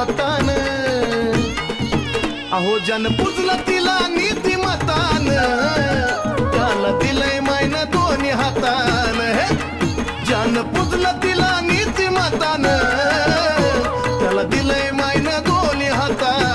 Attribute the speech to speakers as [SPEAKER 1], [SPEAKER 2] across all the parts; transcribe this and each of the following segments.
[SPEAKER 1] स्वतान अहो जन पुजलं तिला नीतिमतान त्याला दिलंय मायन दोन्ही हातान. जन पुजलं तिला नीतिमतान त्याला दिलंय मायन दोन्ही हातान.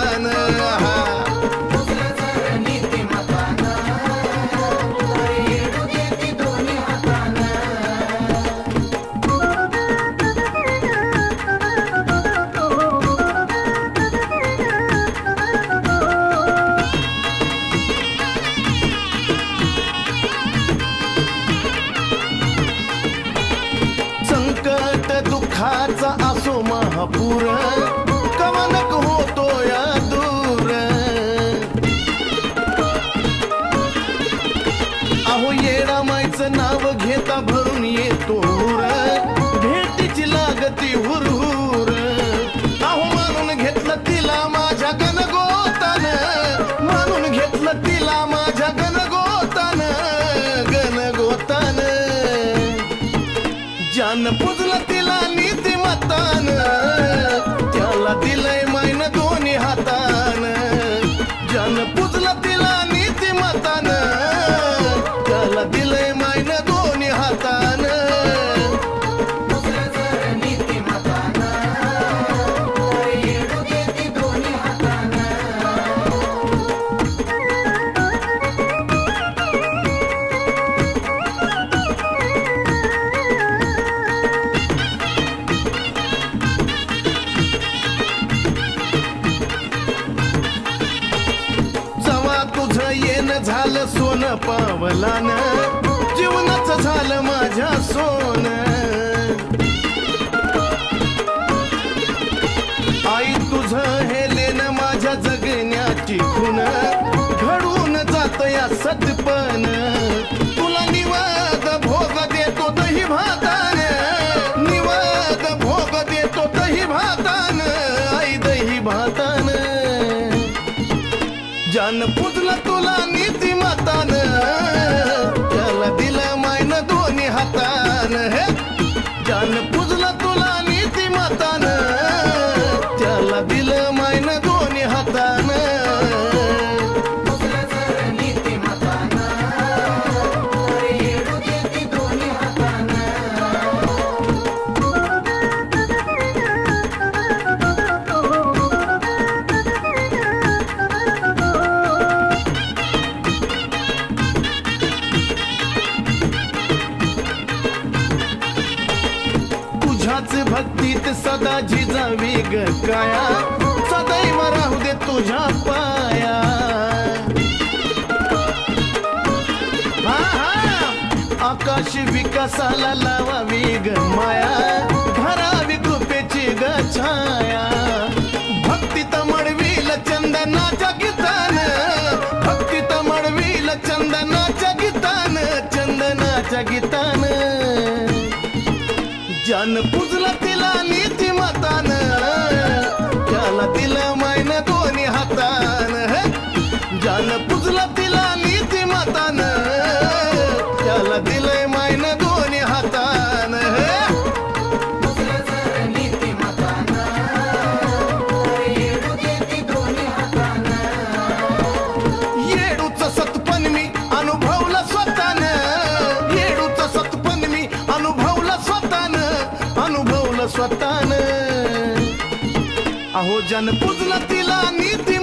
[SPEAKER 1] असो महापूर कवनक होतो या दूर. अहो येडा मायचं नाव घेता भरून येतो हुर. भेटीची लागती हुरहुर. अहो मानून घेतलं तिला माझ्या गणगोतान. मानून घेतलं तिला माझ्या गणगोतान. गणगोतान. जान पुज ज्यानं पुजलं झालं सोनं पावलान. जीवनाचं झालं माझ्या सोन. आई तुझं हे लेन माझ्या जगण्याची खुन. घडून जात या सतपण तुला निवाद भोग देतो दही भातान. निवाद भोग देतो दही भातान. आई दही भातान ज्यान पुजला तुला नीती मातान. त्याला दिलं मायन दोन्ही हातान. हे ज्यान पुजला तुला नीती मातान. त्याला दिलं मायन दोन्ही हातान. तुझ्याच भक्तीत सदा जिजावी ग काया. सदैव राहू दे तुझ्या पाया. हा हा. आकाश विकासाला लावावी ग माया. भरावी कृपेची ग छाया. भक्तीत मडवील चंदनाच्या गीतान. भक्तीत मडवील चंदनाच्या गीतान. चंदनाच्या गीतान. ज्यानं पुजला तिला नीती त्याला स्वतान. अहो जन पुजलं तिला नीती